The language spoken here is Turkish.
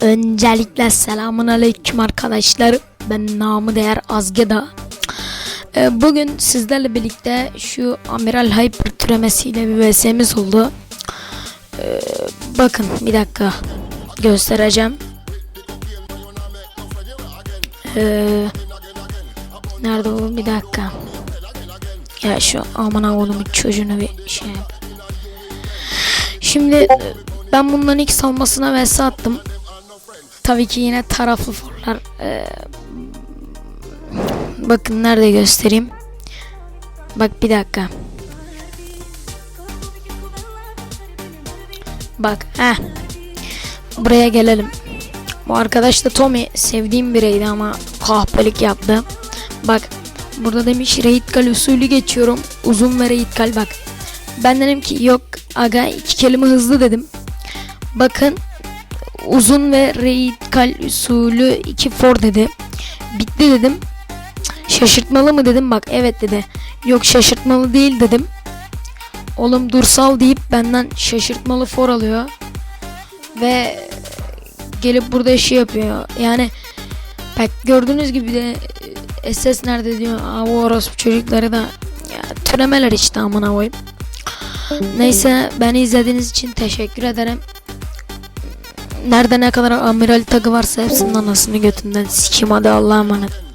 Öncelikle selamun aleyküm arkadaşlar. Ben namı değer Azgeda. Ee, Bugün sizlerle birlikte şu Amiral Hyper türemesiyle bir VS'miz oldu. Ee, Bakın bir dakika göstereceğim. Ee, Nerede o? Bir dakika. Ya şu amına oğlumun çocuğunu bir şey yap. Şimdi e, ben bunların ilk salmasına vs attım. Tabii ki yine taraflı forlar. Ee, bakın nerede göstereyim. Bak bir dakika. Bak he. Buraya gelelim. Bu arkadaş da Tommy sevdiğim bireydi ama kahpelik yaptı. Bak burada demiş raid kal usulü geçiyorum. Uzun ve raid kal bak. Ben dedim ki yok aga iki kelime hızlı dedim. Bakın uzun ve raid kal usulü 2 for dedi. Bitti dedim. Şaşırtmalı mı dedim bak evet dedi. Yok şaşırtmalı değil dedim. Oğlum dursal deyip benden şaşırtmalı for alıyor. Ve gelip burada şey yapıyor. Yani bak gördüğünüz gibi de e, SS nerede diyor. Aa, orospu çocukları da ya, türemeler işte amına koyayım. Neyse beni izlediğiniz için teşekkür ederim. Nerede ne kadar amiral tagı varsa hepsinin anasını götünden sikim hadi Allah'a emanet.